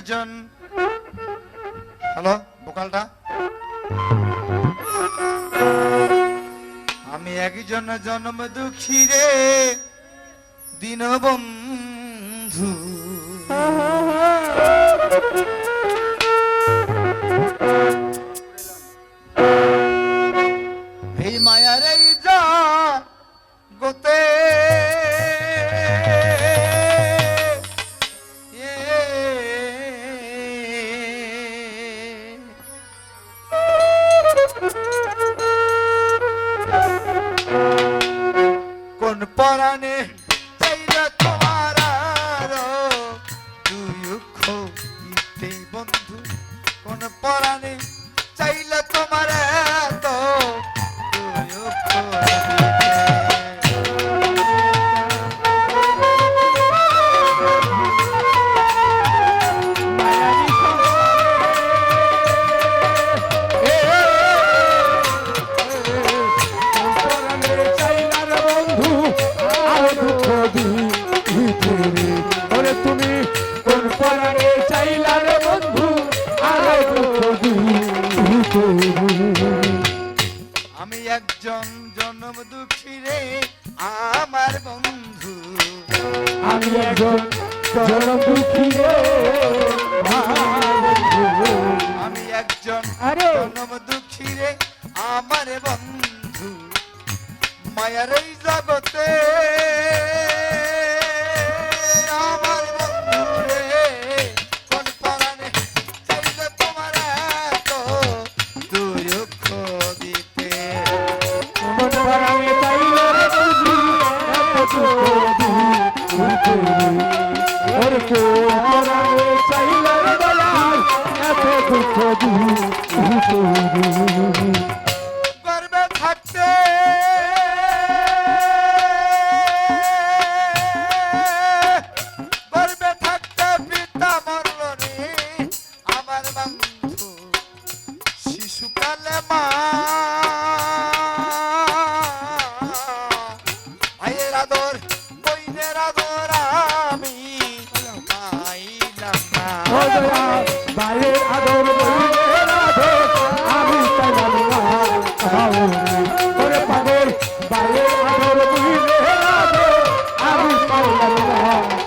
প্রয়োজন হ্যালো বোকালটা। আমি একজন জন্ম দুঃখী রে দীনবন্ধু। আমি একজন জনম দুঃখী রে আমার বন্ধু। মায়ার জগতে গর্বে থাকতে। গর্বে থাকতে পিতা মরল রে আমার বন্ধু। শিশুকালে মা। আয়ের আদর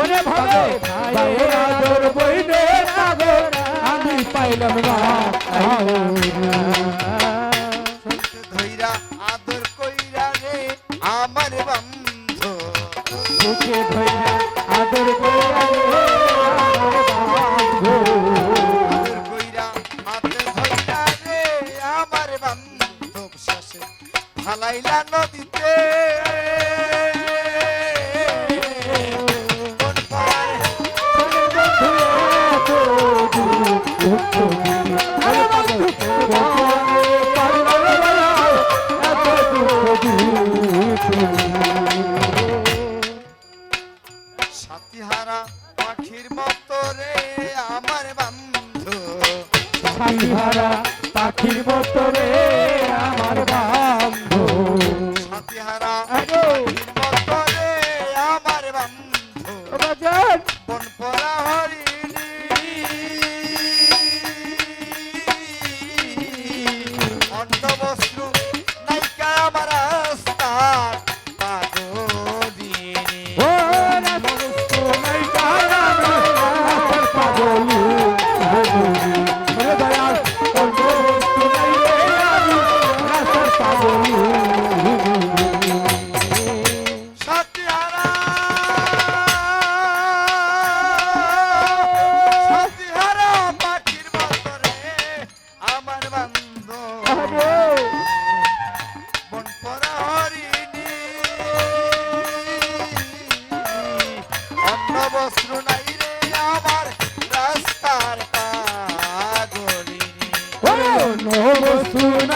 ওরে ভাবে ভাইরা দৌড় বইনে সাগর আমি পাইলাম না।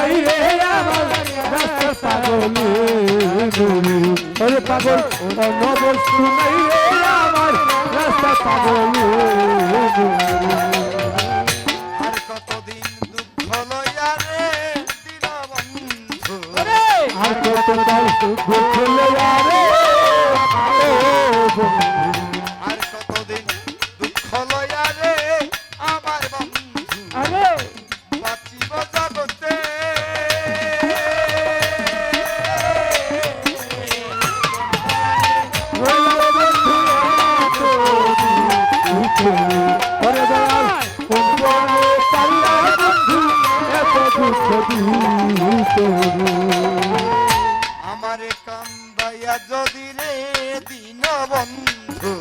বস্তু রে আমার পাগলে ওরে পাগল অন্য বস্তু নাই রে আমার রাস্তা পাগলে ঘুরে আর! কতদিন দুঃখ লইয়া রে দিন আর কত দুঃখ লইয়া রে ও বন্ধু। দিন বন্ধু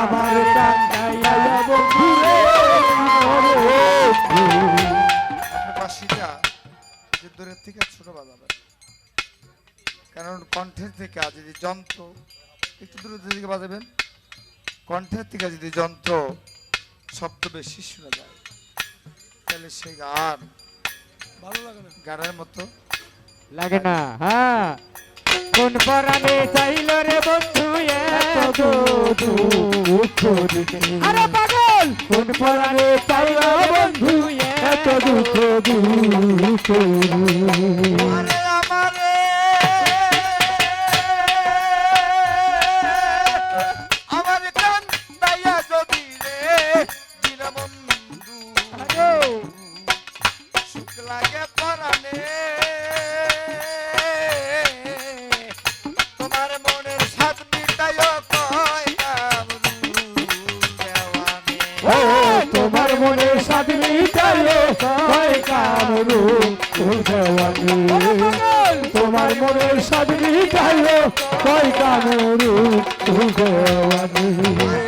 আমার কান্দাইয়া বন্ধু রে বন্ধু আপনি বাঁশিটা যে দূরের থেকে ছোট বাজাবেন কারণ কণ্ঠের থেকে আর যদি যন্ত্র একটু দূরের দিকে বাজাবেন কণ্ঠের থেকে যদি যন্ত্র শব্দ বেশি শোনা যায় তাহলে সেই গান ভালো লাগে না। গানের মতো লাগে না। হ্যাঁ। কোন পরাণে চাইল রে বন্ধু দুঃখ আরে পাগল! কোন পরাণে চাইল বন্ধু এত দুঃখ সুখ লাগে সাদনি চাইলো কয় কামরু দেওয়ানি তোমার মনে সাদনি চাইলো কয় কামরু দেওয়ানি